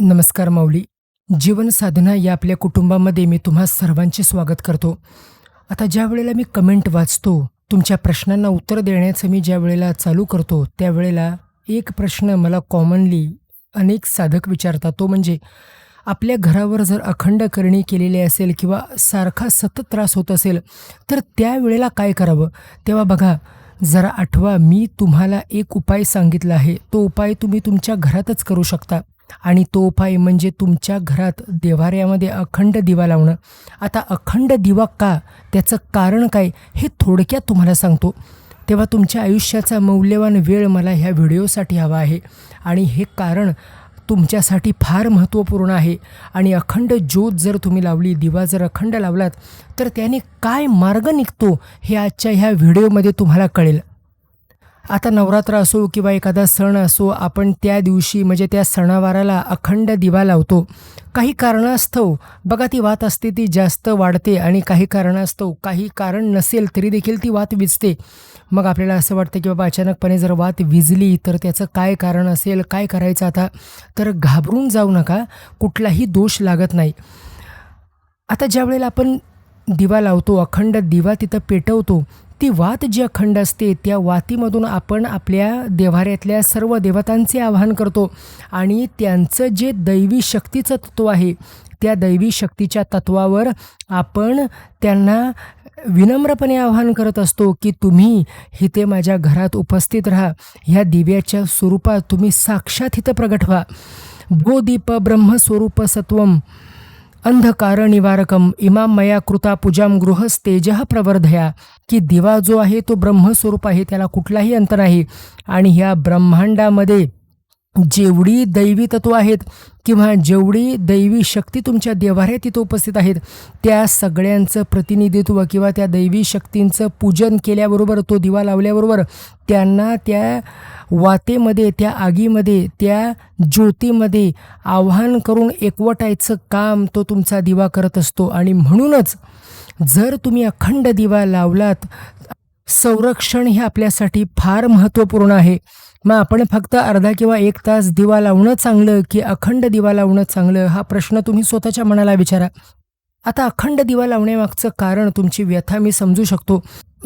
नमस्कार माऊली. जीवन साधना या आपल्या कुटुंबामध्ये मी तुम्हा सर्वांचे स्वागत करतो. आता ज्या वेळेला मी कमेंट वाचतो तुमच्या प्रश्नांना उत्तर देण्याचं मी ज्या वेळेला चालू करतो त्यावेळेला एक प्रश्न मला कॉमनली अनेक साधक विचारतात. तो म्हणजे आपल्या घरावर जर अखंड करणी केलेली असेल किंवा सारखा सतत त्रास होत असेल तर त्यावेळेला काय करावं? तेव्हा बघा जरा आठवा मी तुम्हाला एक उपाय सांगितला आहे. तो उपाय तुम्ही तुमच्या घरातच करू शकता. आणि तो उपाय म्हणजे तुमच्या घरात देवाऱ्यामध्ये अखंड दिवा लावणं. आता अखंड दिवा का? त्याचं कारण काय? हे थोडक्यात तुम्हाला सांगतो. तेव्हा तुमच्या आयुष्याचा मौल्यवान वेळ मला ह्या व्हिडिओसाठी हवा आहे. आणि हे कारण तुमच्यासाठी फार महत्त्वपूर्ण आहे. आणि अखंड ज्योत जर तुम्ही लावली दिवा जर अखंड लावलात तर त्याने काय मार्ग निघतो हे आजच्या ह्या व्हिडिओमध्ये तुम्हाला कळेल. आता नवरात्र असो किंवा एखादा सण असो आपण त्या दिवशी म्हणजे त्या सणावाराला अखंड दिवा लावतो. काही कारणास्तव बघा ती वात असते ती जास्त वाढते आणि काही कारणास्तव काही कारण नसेल तरी देखील ती वात विजते. मग आपल्याला असं वाटतं की बाबा अचानकपणे जर वात विजली तर त्याचं काय कारण असेल काय करायचं आता? तर घाबरून जाऊ नका कुठलाही दोष लागत नाही. आता ज्या वेळेला आपण दिवा लावतो अखंड दिवा तिथं पेटवतो ती वात जी अखंड असते त्या वातीमधून आपण आपल्या देव्हाऱ्यातल्या सर्व देवतांचे आवाहन करतो. आणि त्यांचं जे दैवी शक्तीचं तत्व आहे त्या दैवी शक्तीच्या तत्वावर आपण त्यांना विनम्रपणे आवाहन करत असतो की तुम्ही इथे माझ्या घरात उपस्थित राहा. ह्या दिव्याच्या स्वरूपात तुम्ही साक्षात इथं प्रगट व्हा. गो दीप ब्रह्मस्वरूप सत्वम. अंधकार निवारकम इमाम मया कृता पूजाम गृहस्तेज प्रवर्धया. की दिवा जो आहे तो ब्रह्मस्वरूप आहे त्याला कुठलाही अंत नाही. आणि ह्या ब्रह्मांडामध्ये जेवढी दैवी तत्व आहेत किंवा जेवढी दैवी शक्ती तुमच्या देवाऱ्यात तिथं उपस्थित आहेत त्या सगळ्यांचं प्रतिनिधित्व किंवा त्या दैवी शक्तींचं पूजन केल्याबरोबर तो दिवा लावल्याबरोबर त्यांना त्या वातेमध्ये त्या आगीमध्ये त्या ज्योतीमध्ये आव्हान करून एकवटायचं काम तो तुमचा दिवा करत असतो. आणि म्हणूनच जर तुम्ही अखंड दिवा लावलात संरक्षण हे आपल्यासाठी फार महत्त्वपूर्ण आहे. मग आपण फक्त अर्धा किंवा एक तास दिवा लावणं चांगलं की अखंड दिवा लावणं चांगलं? हा प्रश्न तुम्ही स्वतःच्या मनाला विचारा. आता अखंड दिवा लावण्यामागचं कारण तुमची व्यथा मी समजू शकतो.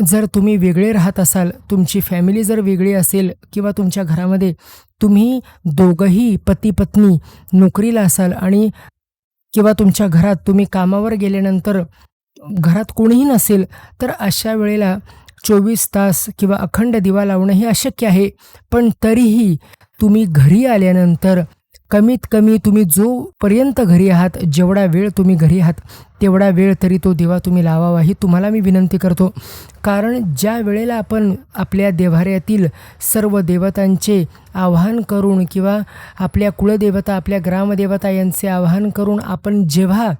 जर तुम्ही वेगळे राहत असाल तुमची फॅमिली जर वेगळी असेल किंवा तुमच्या घरामध्ये तुम्ही दोघंही पती पत्नी नोकरीला असाल आणि किंवा तुमच्या घरात तुम्ही कामावर गेल्यानंतर घरात कोणीही नसेल तर अशा वेळेला चोवीस तास किंवा अखंड दिवा लावणं हे अशक्य आहे. पण तरीही तुम्ही घरी आल्यानंतर कमीत कमी तुम्ही जोपर्यंत घरी आहात जेवढा वेळ तुम्ही घरी आहात तेवढा वेळ तरी तो दिवा तुम्ही लावावा ही तुम्हाला मी विनंती करतो. कारण ज्या वेळेला आपण आपल्या देव्हाऱ्यातील सर्व देवतांचे आवाहन करून किंवा आपल्या कुळदेवता आपल्या ग्रामदेवता यांचे आवाहन करून आपण जेव्हा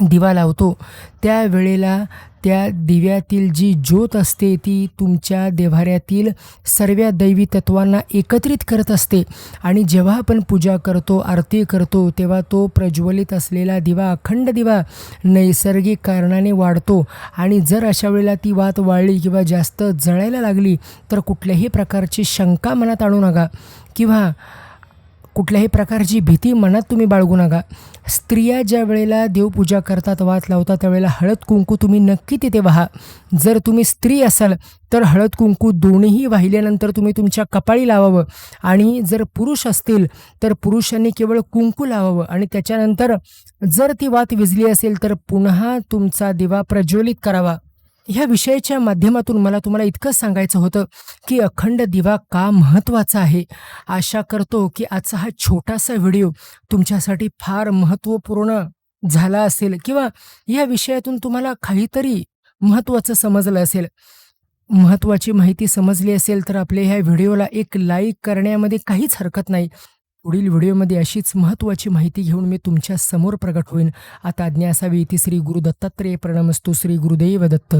दिवा लावतो. त्यावेळेला त्या दिव्यातील जी ज्योत असते ती तुमच्या देव्हाऱ्यातील सर्व दैवी तत्वांना एकत्रित करत असते. आणि जेव्हा आपण पूजा करतो आरती करतो तेव्हा तो प्रज्वलित असलेला दिवा अखंड दिवा नैसर्गिक कारणाने वाढतो. आणि जर अशा वेळेला ती वात वाळली किंवा जास्त जळायला लागली तर कुठल्याही प्रकारची शंका मनात आणू नका. किंवा कुठल्याही प्रकारची भीती मनात तुम्ही बाळगू नका. स्त्रिया ज्या वेळेला देवपूजा करतात वात लावतात त्यावेळेला हळद कुंकू तुम्ही नक्की तिथे वाहा. जर तुम्ही स्त्री असाल तर हळद कुंकू दोन्हीही वाहिल्यानंतर तुम्ही तुमच्या कपाळी लावावं. आणि जर पुरुष असतील तर पुरुषांनी केवळ कुंकू लावावं. आणि त्याच्यानंतर जर ती वात विजली असेल तर पुन्हा तुमचा दिवा प्रज्वलित करावा. ह्या विषयाच्या माध्यमातून मला तुम्हाला इतकंच सांगायचं होतं की अखंड दिवा का महत्त्वाचा आहे? आशा करतो की आजचा हा छोटासा व्हिडिओ तुमच्यासाठी फार महत्त्वपूर्ण झाला असेल किंवा या विषयातून तुम्हाला काहीतरी महत्त्वाचं समजलं असेल. महत्त्वाची माहिती समजली असेल तर आपल्या ह्या व्हिडिओला एक लाईक करण्यामध्ये काहीच हरकत नाही. पुढील व्हिडिओमध्ये अशीच महत्त्वाची माहिती घेऊन मी तुमच्यासमोर प्रगट होईन. आता आज्ञा असावी ती श्री गुरु दत्तात्रेय प्रणमस्तू श्री गुरुदेव दत्त.